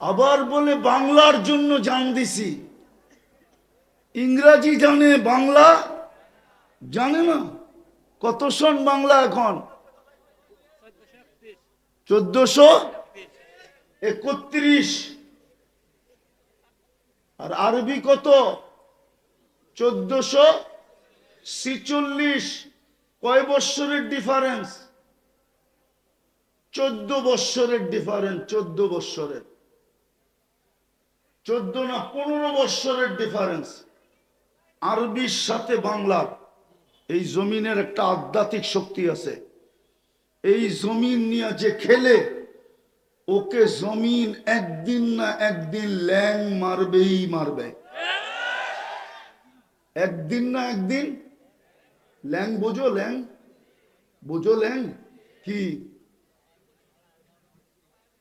আবার বলে বাংলার জন্য জান দিছি। ইংরাজি জানে বাংলা, জানে না? কত সন বাংলা এখন? চোদ্দশো একত্রিশ। আর আরবি কত? চোদ্দশো ছিচল্লিশ। কয় বৎসরের ডিফারেন্স চোদ্দ বৎসরের ডিফারেন্স চোদ্দ বৎসরের। চোদ্দ না পনেরো বৎসরের ডিফারেন্স আরবির সাথে বাংলার। এই জমিনের একটা আধ্যাত্মিক শক্তি আছে। এই জমিন নিয়ে যে খেলে, ওকে জমিন একদিন না একদিন ল্যাং মারবেই মারবে। একদিন না একদিন ল্যাং, বোঝো ল্যাং বোঝো ল্যাং, কি?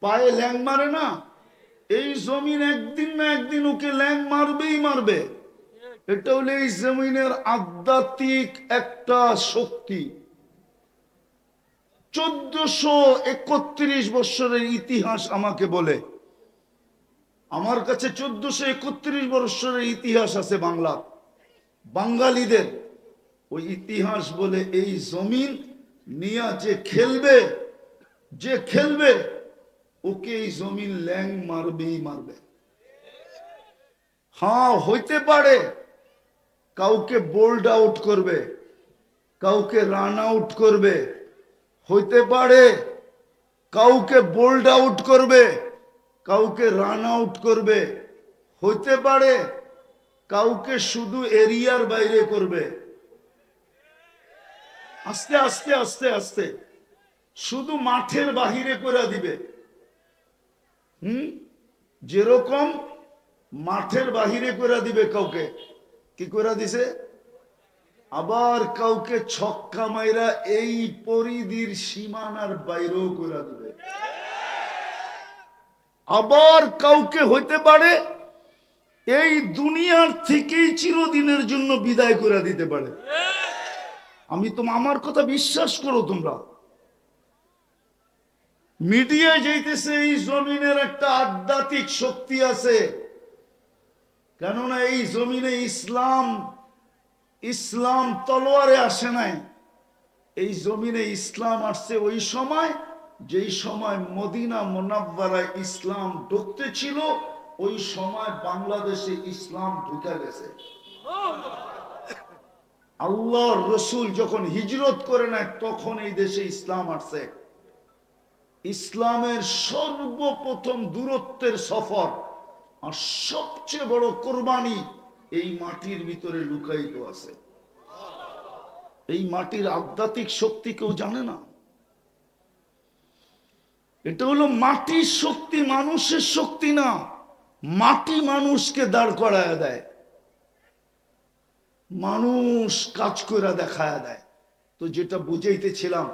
পায়ে ল্যাং মারে না? এই জমিন একদিন না একদিন ওকে ল্যাং মারবেই মারবে। এটা হলো এই জমিনের আধ্যাত্মিক একটা শক্তি। চোদ্দশো একত্রিশ বৎসরের ইতিহাস আমাকে বলে। আমার কাছে চোদ্দশো একত্রিশ বৎসরের ইতিহাস আছে বাংলা। বাঙালিদের ওই ইতিহাস বলে এই জমিন নিয়া যে খেলবে যে খেলবে ওকে এই জমিন ল্যাং মারবেই মারবে। হ্যাঁ হইতে পারে। কাউকে বোল্ড আউট করবে, কাউকে রান আউট করবে, হইতে পারে। কাউকে বোল্ড আউট করবে, কাউকে রান আউট করবে, হইতে পারে। কাউকে শুধু এরিয়ার বাইরে করবে। আস্তে আস্তে আস্তে আস্তে। শুধু মাঠের বাহিরে করে দিবে। হুম? যেরকম মাঠের বাহিরে করে দিবে কাউকে, কি করে দিছে? আবার কাউকে ছক্কা মাইরা এই পরিধির সীমানার বাইরেও করে দিবে। আবার কাউকে হইতে পারে এই দুনিয়ার থেকেই চিরদিনের জন্য বিদায় করে দিতে পারে। আমি তো আমার কথা বিশ্বাস করো তোমরা। মিডিয়ায় যাইতেছে, এই জমিনের একটা আধ্যাত্মিক শক্তি আছে। কেননা এই জমিনে ইসলাম ইসলাম তলোয়ারে আসে নাই। এই জমিনে ইসলাম আসছে ওই সময়, যেই সময় মদিনা মোনাব্বারায় ইসলাম ঢুকতে ছিল ওই সময় বাংলাদেশে ইসলাম ঢুকে গেছে। আল্লাহর রসুল যখন হিজরত করে নেয়, তখন এই দেশে ইসলাম আসছে। ইসলামের সর্বপ্রথম দূরত্বের সফর আর সবচেয়ে বড় কোরবানি এই মাটির ভিতরে লুকায়িত আছে। এই মাটির আধ্যাত্মিক শক্তি কেউ জানে না? এটা হলো মাটির শক্তি মানুষের শক্তি না, মাটি মানুষকে দাঁড় করায় দেয়। মানুষ কাজ করে দেখায় দেয়। তো যেটা বুঝাইতেছিলাম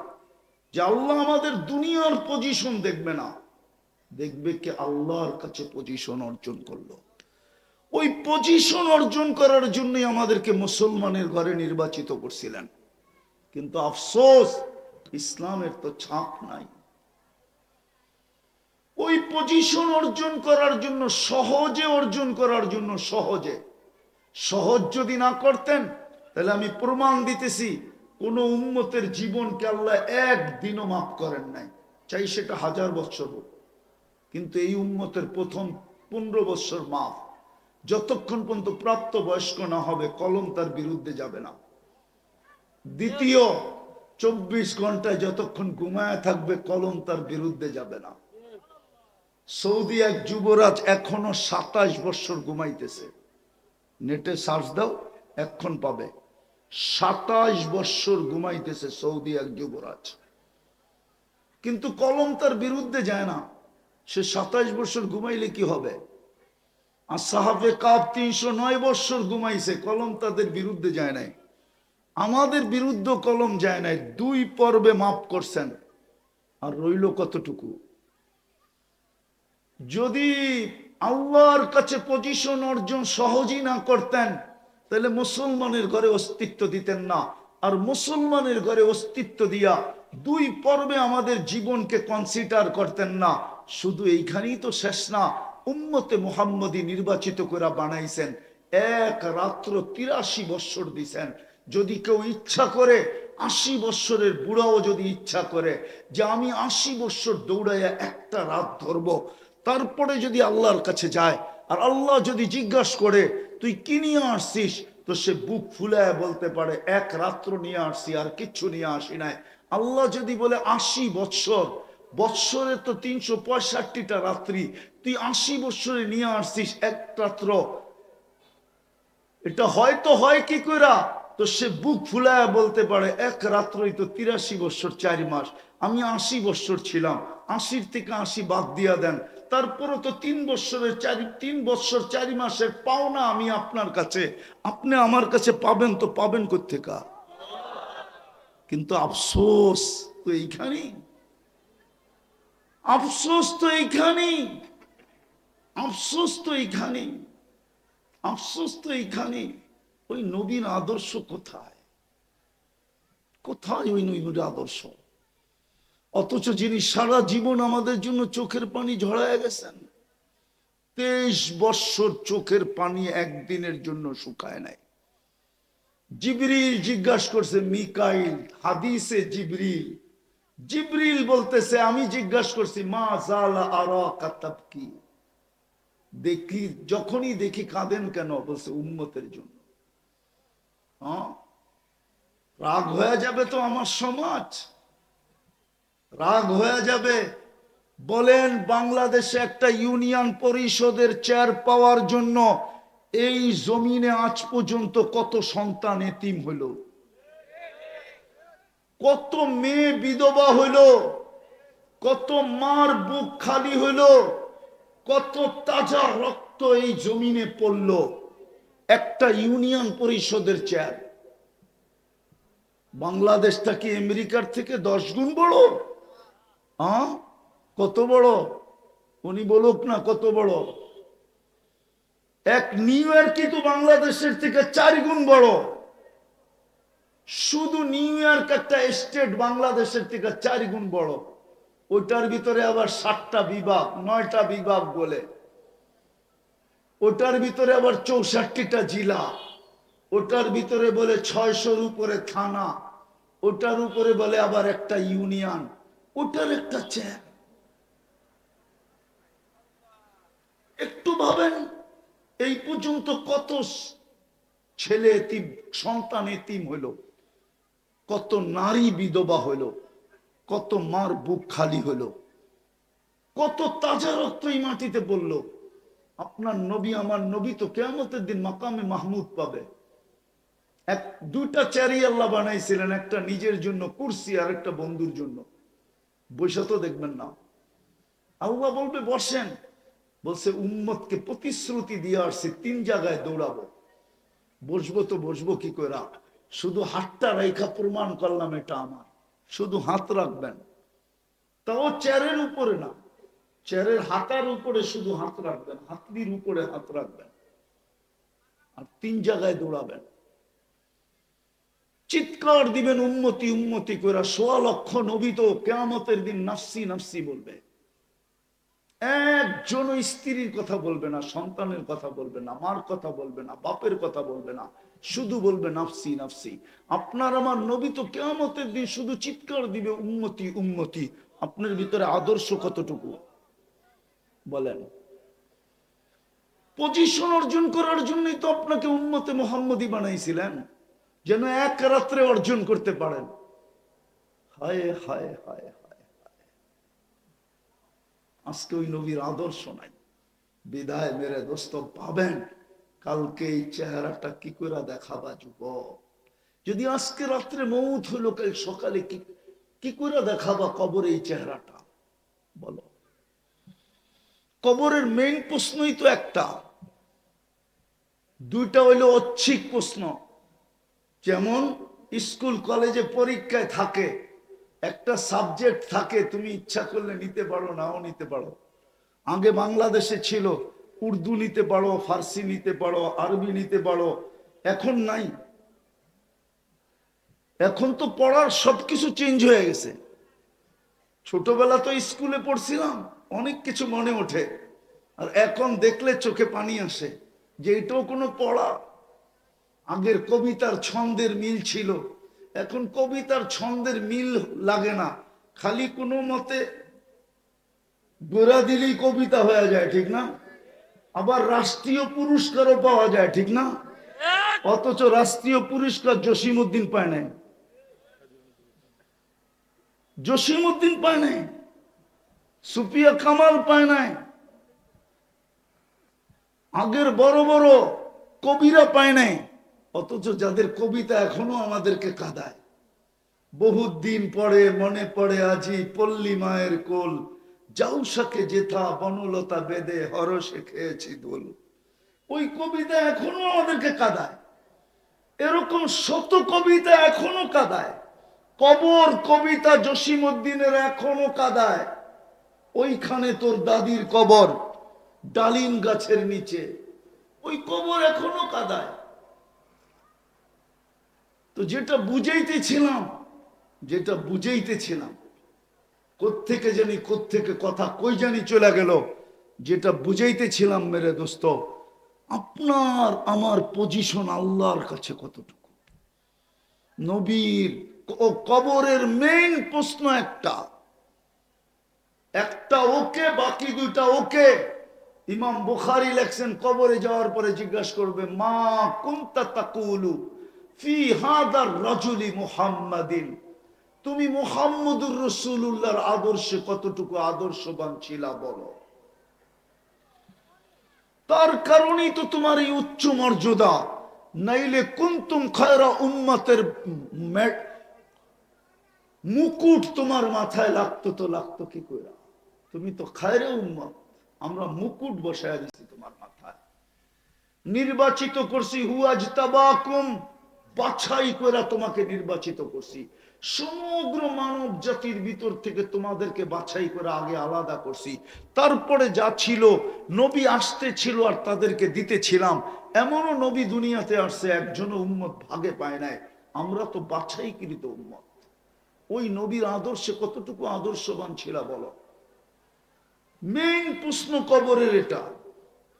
যে আল্লাহ আমাদের দুনিয়ার পজিশন দেখবে না। দেখবে কে আল্লাহর কাছে পজিশন অর্জন করল। ওই পজিশন অর্জন করার জন্যই আমাদেরকে মুসলমানের ঘরে নির্বাচিত করছিলেন। কিন্তু আফসোস, ইসলামের তো ছাপ নাই। ওই পজিশন অর্জন করার জন্য, সহজে অর্জন করার জন্য সহজে। সহজ যদি না করতেন, তাহলে আমি প্রমাণ দিতেছি কোন উন্মতের জীবনকে আল্লাহ একদিনও মাফ করেন নাই। চাই সেটা হাজার বছর হোক। কিন্তু এই উন্মতের প্রথম পনেরো বছর মাফ। যতক্ষণ পর্যন্ত প্রাপ্ত বয়স্ক না হবে, কলম তার বিরুদ্ধে যাবে না। দ্বিতীয়, চব্বিশ ঘন্টায় যতক্ষণ ঘুমায় থাকবে, কলম তার বিরুদ্ধে যাবে না। সৌদি এক যুবরাজ এখনও সাতাশ বছর ঘুমাইতেছে। নেটে সার্চ দাও, এক্ষণ পাবে। সাতাশ বৎসর ঘুমাইতেছে সৌদি এক যুবরাজ। কিন্তু কলম তার বিরুদ্ধে যায় না। সে সাতাশ বছর ঘুমাইলে কি হবে? আর সাহাবে কাপ তিনশো নয় বৎসর ঘুমাইছে, কলম তাদের বিরুদ্ধে যায় নাই। আমাদের বিরুদ্ধে কলম যায় নাই, দুই পর্বে মাফ করছেন। আর রইল কতটুকু? যদি আল্লাহর কাছে পজিশন অর্জন সহজই না করতেন তাহলে মুসলমানের ঘরে অস্তিত্ব দিতেন না। আর মুসলমানের ঘরে অস্তিত্ব দিয়া দুই পর্বে আমাদের জীবনকে কনসিডার করতেন না। শুধু এইখানেই তো শেষ না, উম্মতে মোহাম্মদী নির্বাচিত করে বানাইছেন। এক রাত্র তিরাশি বৎসর দিছেন। যদি কেউ ইচ্ছা করে, আশি বৎসরের বুড়াও যদি ইচ্ছা করে, যে আমি আশি বৎসর দৌড়াইয়া একটা রাত ধরব, তারপরে যদি আল্লাহর কাছে যায়, আর আল্লাহ যদি জিজ্ঞাসা করে তুই কি নিয়ে আসছিস? তো সে বুক ফুলায় বলতে পারে, এক রাত্র নিয়ে আসছি, আর কিচ্ছু নিয়ে আসি নাই। আল্লাহ যদি বলে আশি বৎসর, বৎসরে তো তিনশো পঁয়ষট্টিটা রাত্রি, তুই আশি বৎসরে নিয়ে আসছিস এক রাত্র। এটা হয়তো হয় কি কইরা? তো সে বুক ফুলায় বলতে পারে, এক রাত্রই তো তিরাশি বৎসর চার মাস। আমি আশি বৎসর ছিলাম, আশির থেকে আশি বাদ দিয়া দেন। তারপরে তো তিন বৎসরের চারি, তিন বৎসর চারি মাসের পাওনা আমি আপনার কাছে। আপনি আমার কাছে পাবেন তো পাবেন কোথেকা কিন্তু আফসোস তো এইখানেই। আফসোস তো এইখানেই। আফসোস তো এইখানেই। আফসোস তো এইখানে ওই নবীর আদর্শ কোথায়? কোথায় ওই নবীর আদর্শ? অথচ যিনি সারা জীবন আমাদের জন্য চোখের পানি ঝরায় গেছেন, তেইশ বৎসর চোখের পানি একদিনের জন্য শুকায় নাই। জিবরিল জিজ্ঞাসা করছে, মিকাইল, হাদিসে জিবরিল? জিবরিল বলতেছে, আমি জিজ্ঞাসা করছি, মা জালা আরা কি দেখি, যখনই দেখি কাঁদেন কেন? বলছে উন্মতের জন্য। রাগ হয়ে যাবে তো আমার সমাজ। রাগ হয়ে যাবে। বলেন, বাংলাদেশে একটা ইউনিয়ন পরিষদের চেয়ার পাওয়ার জন্য এই জমিনে আজ পর্যন্ত কত সন্তান এতিম হইল? কত মেয়ে বিধবা হইল? কত মার বুক খালি হইল? কত তাজা রক্ত এই জমিনে পড়ল? একটা ইউনিয়ন পরিষদের চেয়ার বাংলাদেশটা কি আমেরিকার থেকে দশ গুণ বড়? হ্যাঁ কত বড়? উনি বলুক না কত বড়। এক নিউ ইয়র্কই তো বাংলাদেশের থেকে চার গুণ বড়? শুধু নিউ ইয়র্ক একটা স্টেট বাংলাদেশের থেকে চার গুণ বড়। ওইটার ভিতরে আবার সাতটা বিভাগ, নয়টা বিভাগ বলে। ওটার ভিতরে আবার চৌষট্টিটা জেলা। ওটার ভিতরে বলে ছয়শোর উপরে থানা। ওটার উপরে বলে আবার একটা ইউনিয়ন। ওটার একটা চেয়ার একটু ভাবেন, এই পর্যন্ত কত ছেলে এতিম, সন্তান এতিম হইল কত নারী বিধবা হইল কত মার বুক খালি হলো। কত তাজা রক্ত এই মাটিতে পড়ল। আপনার নবী, আমার নবী তো কেমতের দিন মাকামে মাহমুদ পাবে। এক, দুইটা চারি আল্লাহ বানাইছিলেন, একটা নিজের জন্য কুর্সি আর একটা বন্ধুর জন্য। বৈশা তো দেখবেন না। আল্লাহ বলবে, বসেন। বলছে, উম্মতকে প্রতিশ্রুতি দিয়ে আসছি, তিন জায়গায় দৌড়াবো। বসবো তো বসবো কি করে শুধু হাতটা রেখা প্রমাণ করলাম এটা আমার। শুধু হাত রাখবেন। তাও চেয়ারের উপরে না। চেয়ারের হাতার উপরে শুধু হাত রাখবেন হাতলির উপরে হাত রাখবেন। আর তিন জায়গায় দৌড়াবেন। চিৎকার দিবেন, উন্মতি উন্মতি করে সোয়া লক্ষ নবী তো কেমতের দিন নাফসি নাফসি বলবে। একজন স্ত্রীর কথা বলবে না, সন্তানের কথা বলবে না, মার কথা বলবে না, বাপের কথা বলবে না, শুধু বলবে নাফসি নাফসি। আপনার আমার নবী তো কেমতের দিন শুধু চিৎকার দিবে, উন্মতি উন্মতি। আপনার ভিতরে আদর্শ কতটুকু? বলেন। পজিশন অর্জন করার জন্যই তো আপনাকে উন্মতে মোহাম্মদী বানাইছিলেন, যেন এক রাত্রে অর্জন করতে পারেন। হায় হায় হায় হায় আজকে ওই নবীর আদর্শ নাই। বিদায় মেরে দোস্ত, পাবেন। কালকে এই চেহারাটা কি করে দেখাবা যুব যদি আজকে রাত্রে মৌত হইল, কাল সকালে কি কি করে দেখাবা কবর এই চেহারাটা? বলো। কবরের মেইন প্রশ্নই তো একটা। দুইটা হইল ঐচ্ছিক প্রশ্ন। যেমন, স্কুল, কলেজে পরীক্ষায় থাকে, একটা সাবজেক্ট থাকে, তুমি ইচ্ছা করলে নিতে পারো, নাও নিতে পারো। আগে বাংলাদেশে ছিল, উর্দু নিতে পারো, ফার্সি নিতে পারো, আরবি নিতে পারো, এখন নাই। এখন তো পড়ার সবকিছু চেঞ্জ হয়ে গেছে। ছোটবেলা তো স্কুলে পড়ছিলাম। অনেক কিছু মনে ওঠে। আর এখন দেখলে চোখে পানি আসে যে এটাও কোনো পড়া। আগের কবিতার ছন্দের মিল ছিল। এখন কবিতার ছন্দের মিল লাগে না। খালি কোনো মতে গোড়া দিলেই কবিতা হয়ে যায়, ঠিক না? আবার রাষ্ট্রীয় পুরস্কারও পাওয়া যায়, ঠিক না? অথচ রাষ্ট্রীয় পুরস্কার জসিমউদ্দিন পায় নাই। জসিমউদ্দিন পায় নাই। সুপিয়া কামাল পায় নাই। আগের বড় বড় কবিরা পায় নাই। অথচ যাদের কবিতা এখনও আমাদেরকে কাঁদায়। বহুত দিন পরে মনে পড়ে আজি পল্লী মায়ের কোল। জাউসাকে জেথা বনলতা বেদে হরসে খেয়েছি দোল। ওই কবিতা এখনও আমাদেরকে কাঁদায়। এরকম শত কবিতা এখনও কাঁদায়। কবর কবিতা জসিমউদ্দিনের এখনও কাঁদায়। ওইখানে তোর দাদির কবর, ডালিম গাছের নিচে। ওই কবর এখনও কাদায়। তো যেটা বুঝাইতেছিলাম যেটা বুঝাইতেছিলাম, কোত্থেকে জানি কোত্থেকে কথা, কই জানি চলে গেল, যেটা বুঝাইতেছিলাম মেরে দোস্ত, আপনার আমার পজিশন আল্লাহর কাছে কতটুকু? নবীর কবরের মেইন প্রশ্ন একটা। একটা ওকে, বাকি দুইটা ওকে। ইমাম বুখারি লেখছেন, কবরে যাওয়ার পরে জিজ্ঞাসা করবে, মা কুন্তা তাকুলু ফি হাদার মুহাম্মাদিন? তুমি মুহাম্মদুর রসুল্লাহর আদর্শে কতটুকু আদর্শবান ছিলা বলো। তার কারণেই তো তোমার এই উচ্চ মর্যাদা। নাইলে কুন্তুম খায়রা উম্মতের মুকুট তোমার মাথায় লাগতো তো লাগতো কি করে তুমি তো খায়রে উম্মত, আমরা মুকুট বসায় দিছি তোমার মাথায়। নির্বাচিত করছি হুয়াজ তাবাকুম বাছাই করে তোমাকে নির্বাচিত করছি। সমগ্র মানব জাতির ভিতর থেকে তোমাদেরকে বাছাই করে আগে আলাদা করছি। তারপরে যা ছিল, নবী আসতে ছিল আর তাদেরকে দিতেছিলাম এমনও নবী দুনিয়াতে আসছে, একজনও উম্মত ভাগে পায় নাই। আমরা তো বাছাইকৃত উম্মত। ওই নবীর আদর্শে কতটুকু আদর্শবান ছিল বলো? মেইন প্রশ্ন কবরের এটা।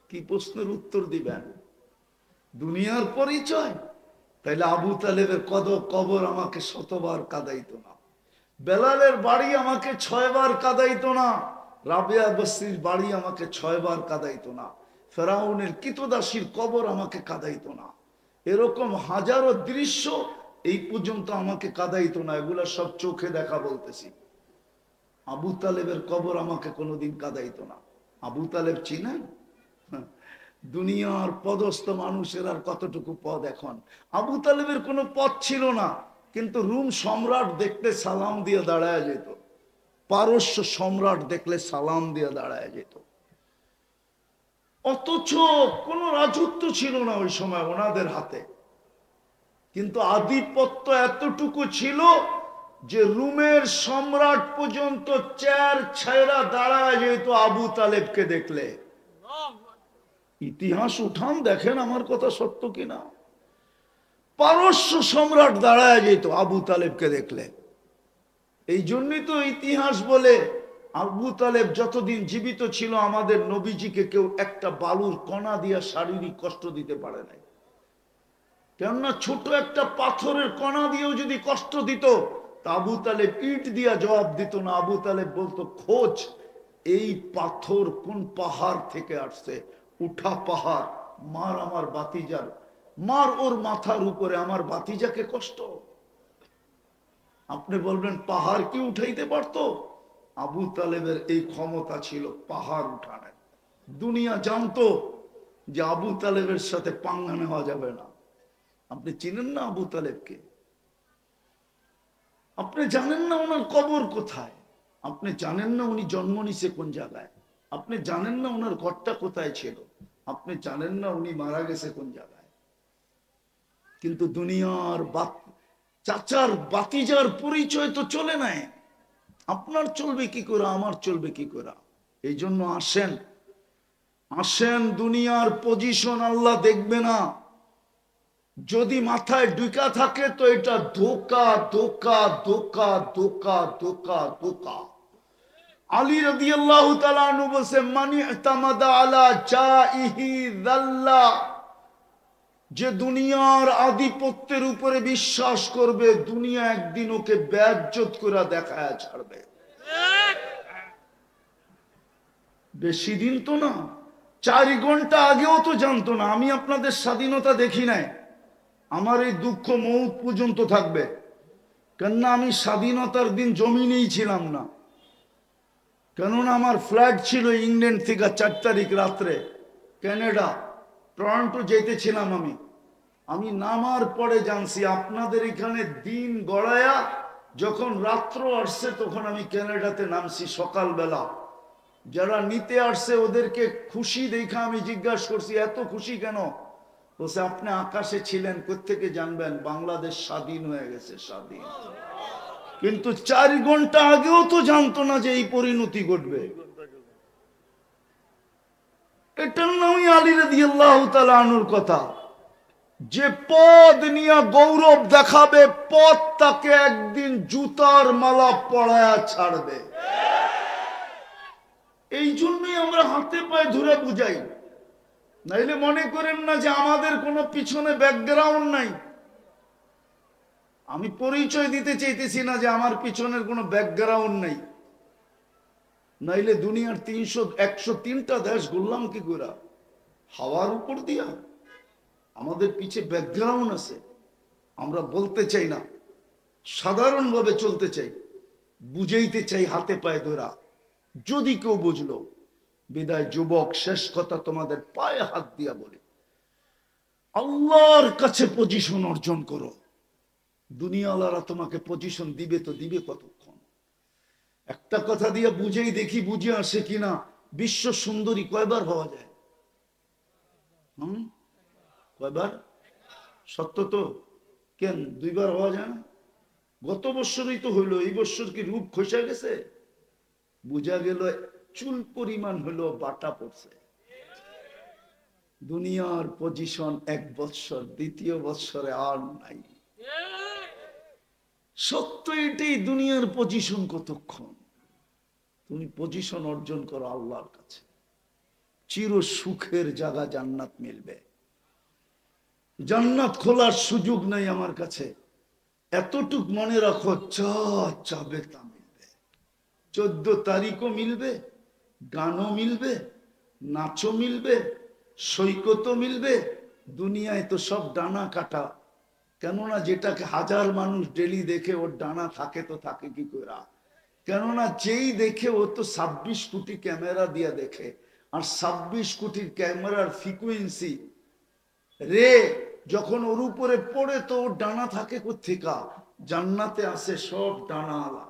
কি প্রশ্নের উত্তর দিবেন? দুনিয়ার পরিচয়? তাইলে আবু তালেবের কদ কবর আমাকে শতবার কাদাইতো না। বেলালের বাড়ি আমাকে ছয়বার কাদাইতো না। রাবেয়া বস্তির বাড়ি আমাকে ছয়বার কাদাইতো না। ফেরাউনের কিতদাসীর কবর আমাকে কাদাইতো না। এরকম হাজারো দৃশ্য এই পর্যন্ত আমাকে কাদাইতো না। এগুলা সব চোখে দেখা বলতেছি। আবু তালেবের কবর আমাকে কোনোদিন কাদাইতো না। আবু তালেব চিনেন। দুনিয়ার পদস্থ মানুষের আর কতটুকু পদ এখন? আবু তালেবের কোনো পদ ছিল না, কিন্তু রুম সম্রাট দেখলে সালাম দিয়ে দাঁড়ায় যেত। পারস্য সম্রাট দেখলে সালাম দিয়ে দাঁড়ায় যেত। অথচ কোনো রাজত্ব ছিল না ওই সময় ওনাদের হাতে। কিন্তু আধিপত্য এতটুকু ছিল যে রুমের সম্রাট পর্যন্ত চেয়ার ছায়রা দাঁড়ায় যেহেতু আবু তালেবকে দেখলে। ইতিহাস উঠান দেখেন আমার কথা সত্য কিনা। পারস্য সম্রাট দাঁড়ায় যেত আবু তালেবকে দেখলে। এই জন্যই তো ইতিহাস বলে আবু তালেব যতদিন জীবিত ছিল আমাদের নবীজিকে কেউ একটা বালুর কণা দিয়া শারীরিক কষ্ট দিতে পারে নাই। কেননা ছোট একটা পাথরের কণা দিয়েও যদি কষ্ট দিত আবু তালেব ইট দিয়া জবাব দিত না। আবু তালেব বলতো, খোঁজ, এই পাথর কোন পাহাড় থেকে আসছে? উঠা পাহাড়, মার আমার বাতিজার, মার ওর মাথার উপরে, আমার বাতিজাকে কষ্ট। আপনি বলবেন, পাহাড় কি উঠাইতে পারতো? আবু তালেবের এই ক্ষমতা ছিল পাহাড় উঠানের দুনিয়া জানতো যে আবু তালেবের সাথে পাঙ্গা নেওয়া যাবে না। আপনি চিনেন না আবু তালেবকে? আপনি জানেন না ওনার কবর কোথায়? আপনি জানেন না উনি জন্ম নিছে কোন জায়গায়? আপনি জানেন না ওনার ঘরটা কোথায় ছিল? আপনি জানেন না উনি মারা গেছে কোন জায়গায়? কিন্তু দুনিয়ার চাচার বাতিজার পরিচয় তো চলে নাই। আপনার চলবে কি করে, আমার চলবে কি করে? এই জন্য আসেন। আসেন, দুনিয়ার পজিশন আল্লাহ দেখবে না। যদি মাথায় ডুকা থাকে তো এটা ধোকা ধোকা ধোকা ধোকা ধোকা ধোকা। আলী আল্লাহ মানি যে দুনিয়ার আধিপত্যের উপরে বিশ্বাস করবে, দুনিয়া একদিন ওকে ব্যাজ্জত করে দেখায় ছাড়বে। বেশি দিন তো না, চারি ঘণ্টা আগেও তো জানতো না, আমি আপনাদের স্বাধীনতা দেখি নাই। আমার এই দুঃখ মৌত পর্যন্ত থাকবে। কেননা আমি স্বাধীনতার দিন জমিনেই ছিলাম না। কেননা আমার ফ্লাইট ছিল ইংল্যান্ড থেকে চার তারিখ রাত্রে, ক্যানাডা, টরন্টো যেতেছিলাম আমি। আমি নামার পরে জানছি আপনাদের এখানে দিন গড়ায়া যখন রাত্র আসছে তখন আমি ক্যানাডাতে নামছি সকালবেলা। যারা নিতে আসছে ওদেরকে খুশি দেখা আমি জিজ্ঞাসা করছি, এত খুশি কেন? বলছে, আপনি আকাশে ছিলেন কোথেকে জানবেন? বাংলাদেশ স্বাধীন হয়ে গেছে, স্বাধীন। কিন্তু চার ঘণ্টা আগেও তো জানতো না যে এই পরিণতি ঘটবে। পদ নিয়ে গৌরব দেখাবে, পদ তাকে একদিন জুতার মালা পড়ায়া ছাড়বে। এই জন্যই আমরা হাতে পায়ে ধরে বুঝাই। নাইলে মনে করেন না যে আমাদের কোনো পিছনে ব্যাকগ্রাউন্ড নাই। আমি পরিচয় দিতে চাইতেছি না যে আমার পিছনের কোনো ব্যাকগ্রাউন্ড নেই। নাইলে দুনিয়ার তিনশো, একশো তিনটা দেশ ঘুরলাম কি করে হাওয়ার উপর দিয়া। আমাদের পিছে ব্যাকগ্রাউন্ড আছে। আমরা বলতে চাই না। সাধারণভাবে চলতে চাই। বুঝাইতে চাই হাতে পায়ে ধরা। যদি কেউ বুঝলো। বিদায় যুবক, শেষ কথা তোমাদের পায়ে হাত দিয়া বলে। আল্লাহর কাছে পজিশন অর্জন করো। দুনিয়াওয়ালারা তোমাকে পজিশন দিবে তো দিবে কতক্ষণ? একটা কথা দিয়ে বুঝেই দেখি বুঝে আসে কিনা, বিশ্ব সুন্দরী কয়বার হওয়া যায়? হুম? কয়বার? সত্য তো। কেন? দুইবার হওয়া যায় না? গত বছরই তো হইল, এই বছর কি রূপ খসে গেছে? বুঝা গেল চুল পরিমাণ হলো বাটা পড়ছে। দুনিয়ার পজিশন এক বৎসর, দ্বিতীয় বৎসরে আর নাই। সত্য এটাই, দুনিয়ার পজিশন কতক্ষণ? তুমি পজিশন অর্জন করো আল্লাহর কাছে। চির সুখের জায়গা জান্নাত মিলবে। জান্নাত খোলার সুযোগ নাই আমার কাছে। এতটুক মনে রাখো চা চাবে তা মিলবে। চোদ্দ তারিখও মিলবে গানও মিলবে, নাচও মিলবে সৈকতও মিলবে, দুনিয়ায় তো সব ডানা কাটা। কেননা যেটাকে হাজার মানুষ ডেলি দেখে ওর ডানা থাকে তো থাকে কি করে কেননা যেই দেখে ও তো ছাব্বিশ কোটি ক্যামেরা দিয়ে দেখে, আর ছাব্বিশ কোটির ক্যামেরার ফ্রিকুয়েন্সি। রে, যখন ওর উপরে পড়ে তো ওর ডানা থাকে কোথেকা জান্নাতে আসে সব ডানা আলা।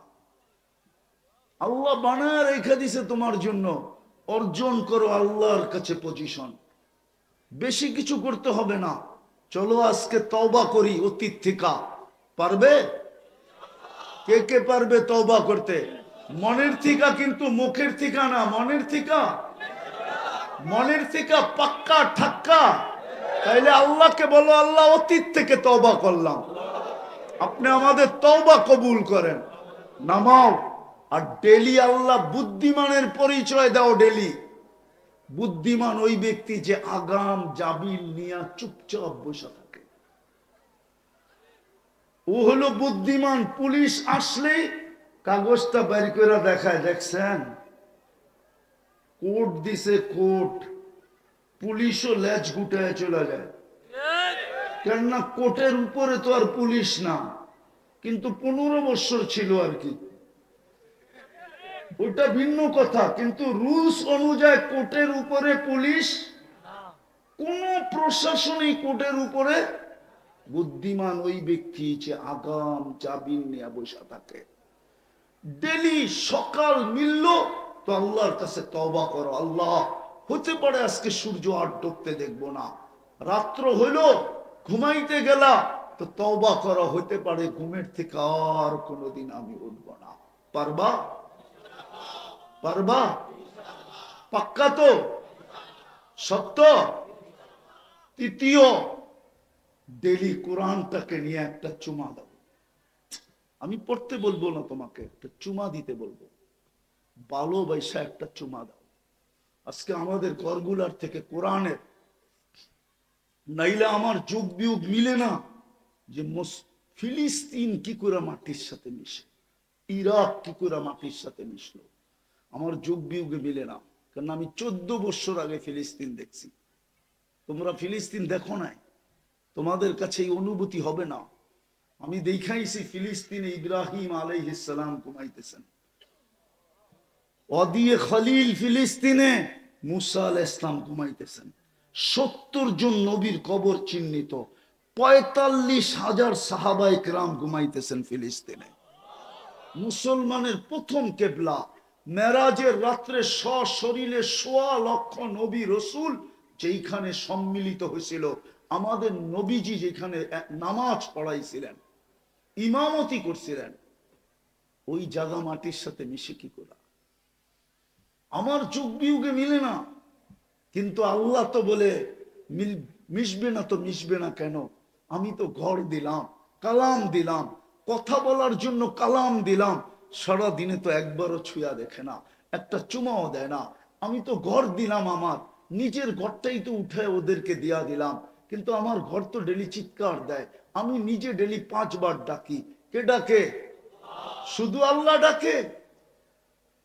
আল্লাহ বানায় রেখে দিছে তোমার জন্য। অর্জন করো আল্লাহর কাছে পজিশন বেশি কিছু করতে হবে না। চলো আজকে তওবা করি অতীত থেকে। পারবে? কে কে পারবে তওবা করতে? মনের থিকা কিন্তু মুখের থিকা না, মনের থিকা। মনের থিকা পাক্কা, ঠাক্কা। তাইলে আল্লাহকে বলো, আল্লাহ, অতীত থেকে তওবা করলাম। আপনি আমাদের তওবা কবুল করেন। নামাও। আর ডেলি আল্লাহ বুদ্ধিমানের পরিচয় দাও ডেলি। বুদ্ধিমান ওই ব্যক্তি যে আগাম জাবিল নিয়া চুপচাপ বসে থাকে। ও হলো বুদ্ধিমান, পুলিশ আসলেই কাগজটা বের করে দেখায়, দেখছেন? কোর্ট দিছে কোর্ট, পুলিশও লেজ গুটায় চলে যায়। কেননা কোর্টের উপরে তো আর পুলিশ না, কিন্তু পনেরো বছর ছিল আর কি। ওটা ভিন্ন কথা, কিন্তু রুলস অনুযায়ী কোর্টের উপরে পুলিশ, কোন প্রশাসনিক কোর্টের উপরে বুদ্ধিমান ওই ব্যক্তি যে আগাম জামিন নিয়ে বসে থাকে। ডেলি সকাল মিলল তো আল্লাহর কাছে তবা করো। আল্লাহ, হতে পারে আজকে সূর্য আর ডুবতে দেখব না। রাত্র হইল, ঘুমাইতে গেলা, তো তবা করা। হতে পারে ঘুমের থেকে আর কোনোদিন আমি উঠবো না। পারবা? পারবা? পাক্কা তো? সত্য? তৃতীয় ডেলি কোরআনটাকে নিয়ে একটা চুমা দাও। আমি পড়তে বলব না তোমাকে, একটা চুমা দিতে বলব। ভালোবাসা একটা চুমা দাও। আজকে আমাদের ঘরগুলার থেকে কোরআনের, নাইলে আমার যুগ বিয়োগ মিলে না যে ফিলিস্তিন কি করে মাটির সাথে মিশে? ইরাক কি করে মাটির সাথে মিশলো? আমার যুগ বিয়োগে মিলে না। কারণ আমি চোদ্দ বছর আগে ফিলিস্তিন দেখছি। তোমরা ফিলিস্তিন দেখো নাই। তোমাদের কাছে এই অনুভূতি হবে না। আমি দেখাইছি ফিলিস্তিনে ইব্রাহিম আলাইহিসালাম অদিয়ে ফিলিস্তিনে মুসা আল ইসলাম ঘুমাইতেছেন। সত্তর জন নবীর কবর চিহ্নিত। পঁয়তাল্লিশ হাজার সাহাবাই গ্রাম ঘুমাইতেছেন ফিলিস্তিনে। মুসলমানের প্রথম কেবলা মেরাজের রাত্রে সশরীরে সোয়া লক্ষ নবী রসুল যেইখানে সম্মিলিত হয়েছিল, আমাদের নবীজি যেখানে নামাজ পড়াইছিলেন, ইমামতি করছিলেন, ওই জায়গা মাটির সাথে মিশে কি করা? আমার যুগ বিয়োগে মিলে না, কিন্তু আল্লাহ তো বলে মিশবে না তো মিশবে না কেন? আমি তো ঘর দিলাম, কালাম দিলাম, কথা বলার জন্য কালাম দিলাম সারা দিনে তো একবারও ছুঁয়া দেখে না, একটা চুমাও দেয় না। আমি তো ঘর দিলাম আমার, নিজের ঘরটাই তো উঠে ওদেরকে দিয়া দিলাম। কিন্তু আমার ঘর তো ডেলি চিৎকার দেয়, আমি নিজে ডেলি পাঁচবার ডাকি। কে ডাকে? শুধু আল্লাহ ডাকে।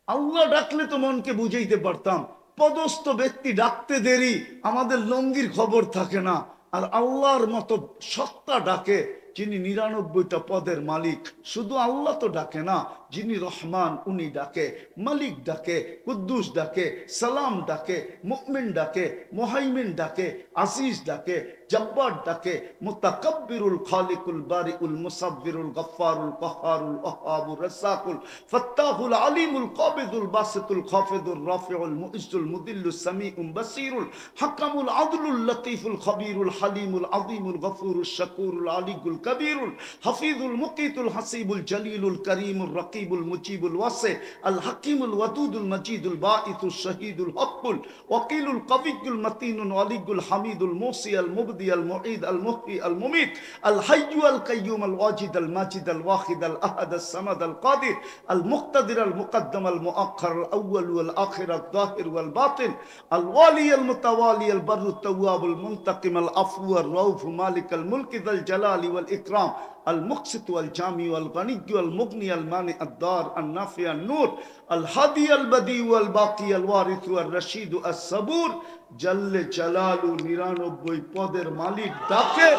আল্লাহ ডাকলে তো মনকে বুঝাইতে পারতাম, পদস্থ ব্যক্তি ডাকতে দেরি, আমাদের লঙ্গির খবর থাকে না। আর আল্লাহর মতো সত্তা ডাকে, যিনি নিরানব্বইটা পদের মালিক, শুধু আল্লাহ তো ডাকে না যিনি রহমান উনি ডাকে মালিক ডাকে কুদ্দুস ডাকে সালাম ডাকে মুকমিন ডাকে মোহাইমিন ডাকে আসিস ডাকে জব্বার ডাকে মুতাকাব্বিরুল খালিকুল বারিউল মুসাব্বিরুল গফফারুল কহারুল ওহাবুর রাসাকুল ফাত্তাহুল আলিমুল কাবিদুল বাসিতুল খাফিদুল রাফিউল মুইজুল মুদিল্লুস সামিউম বাসিরুল হাকামুল আদলুল লতিফুল খবীরুল হালিমুল আযীমুল গফুরুল শাকুরুল আলিকুল কবীরুল হাফিজুল মুকিতুল হাসিবুল জলিলুল করিমুল রকিবুল الخطيب المجيب الواسع الحكيم الودود المجيد الباعث الشهيد الحق الوكيل القوي المتين الولي الحميد الموصي المبدي المعيد المحيي المميت الحي القيوم الواجد الماجد الواحد الأحد الصمد القادر المقتدر المقدم المؤخر الأول والآخر الظاهر والباطن الوالي المتوالي البر التواب المنتقم العفو الروف مالك الملك ذا الجلال والإكرام المقسط والجامع والغني والمغني المانع الدار النافع النور الهادي البديع والباقي الوارث والرشيد الصبور جل جلاله নিরানব্বই পদের মালিক ডাকে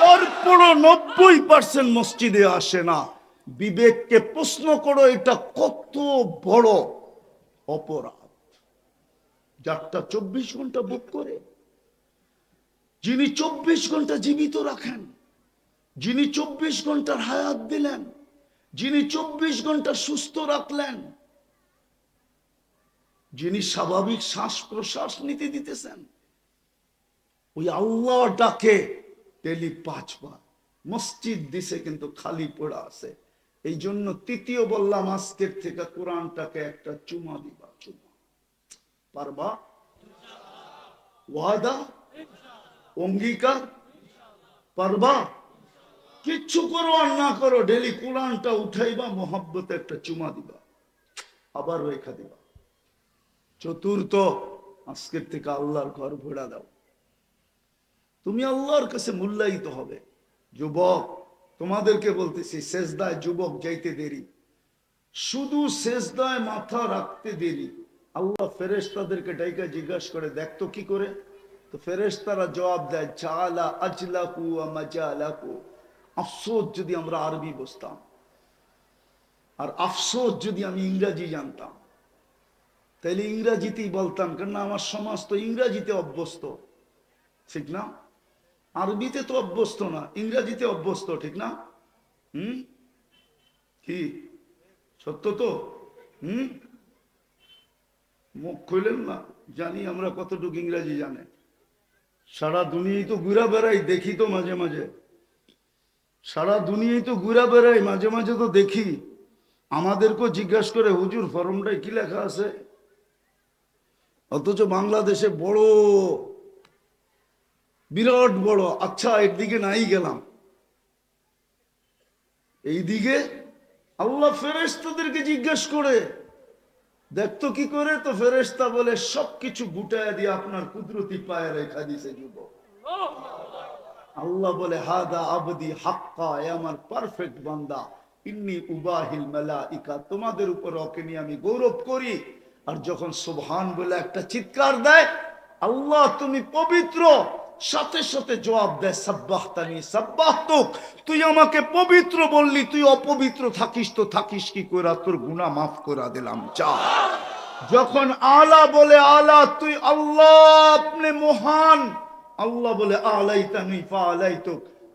তারপরও নব্বই পার্সেন্ট মসজিদে আসে না বিবেককে প্রশ্ন করো এটা কত বড় অপরাধ যারটা চব্বিশ ঘন্টা বুক করে যিনি চব্বিশ ঘন্টা জীবিত রাখেন যিনি চব্বিশ ঘণ্টার হায়াত দিলেন, যিনি চব্বিশ ঘণ্টা সুস্থ রাখলেন, যিনি স্বাভাবিক শ্বাস প্রশ্বাস নিতে দিতেছেন, ওই আল্লাহ ডাকে ডেলি পাঁচবার, মসজিদ দিছে কিন্তু খালি পড়া আছে। এই জন্য তৃতীয় বললাম, আজকের থেকে কোরআনটাকে একটা চুমা দিবা, চুমা। পারবা? ওয়াদা? অঙ্গীকার? পারবা? কিচ্ছু করো আর না করো, ডেলি কোরআনটা উঠাইবা, মোহাব্বতে একটা চুমা দিবা, আবার রেখা দিবা। চতুর্থ, আজকের থেকে আল্লাহর ঘর ভোড়া দাও। তুমি আল্লাহর কাছে মূল্যায়িত হবে। যুবক, তোমাদেরকে বলতেছি শেষদায় যুবক যাইতে দেরি। শুধু শেষদায় মাথা রাখতে দেরি। আল্লাহ ফেরেস তাদেরকে ডাইকা জিজ্ঞাসা করে দেখতো কি করে? তো ফেরেস তারা জবাব দেয় চালা আজলাকু মাজালাকু। আফসোস যদি আমরা আরবি বসতাম আর আফসোস যদি আমি ইংরাজি জানতাম। তাইলে ইংরাজিতেই বলতাম, কেননা আমার সমাজ তো ইংরাজিতে অভ্যস্ত। ঠিক না? আরবিতে তো অভ্যস্ত না, ইংরাজিতে অভ্যস্ত, ঠিক না? হুম? কি? সত্য তো? হুম? মুখ খুললেন না, জানি আমরা কতটুকু ইংরাজি জানে। সারা দুনিয়ায় তো ঘুরা বেড়াই, দেখি তো মাঝে মাঝে। সারা দুনিয়ায় তো ঘুরা বেড়াই মাঝে মাঝে তো দেখি। আমাদেরকেও জিজ্ঞাসা করে, হুজুর, ফরমটায় কি লেখা আছে? অথচ বাংলাদেশে বড়, বিরাট বড়। আচ্ছা এর দিকে নাই গেলাম। এই দিকে আল্লাহ ফেরেশতাদেরকে জিজ্ঞেস করে দেখতো কি করে? তো ফেরেশতা বলে, সবকিছু গুটায় দিয়ে আপনার কুদরতি পায়ে রেখা দিছে, যুবক। আল্লাহ বলে, হাদা আবদি হাক্কা, এ আমার পারফেক্ট বান্দা। ইন্নি উবাহিল মালাইকা, তোমাদের উপর ওকে নিয়ে আমি গৌরব করি। আর যখন সুবহান বলে একটা চিৎকার দেয়, আল্লাহ, তুমি পবিত্র। সাথে সাথে জবাব দেয়, সাব্বাহতানি, সাব্বাহতুক। তুই আমাকে পবিত্র বললি, তুই অপবিত্র থাকিস তো থাকিস কি কইরা? তোর গুনাহ মাফ করে দিলাম চা যখন আলা বলে, আলা, তুই আল্লাহ, আপনি মহান। আল্লাহ বলে, আলাইতানি ফা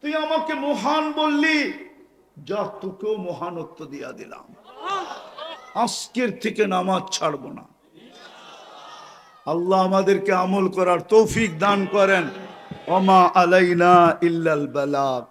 তুই আমাকে মহান বললি, যা তোকেও মহানত্ব দিয়া দিলাম। আজকের থেকে নামাজ ছাড়ব না। আল্লাহ আমাদেরকে আমল করার তৌফিক দান করেন। অমা আলাইনা ইল্লাল বালাগ।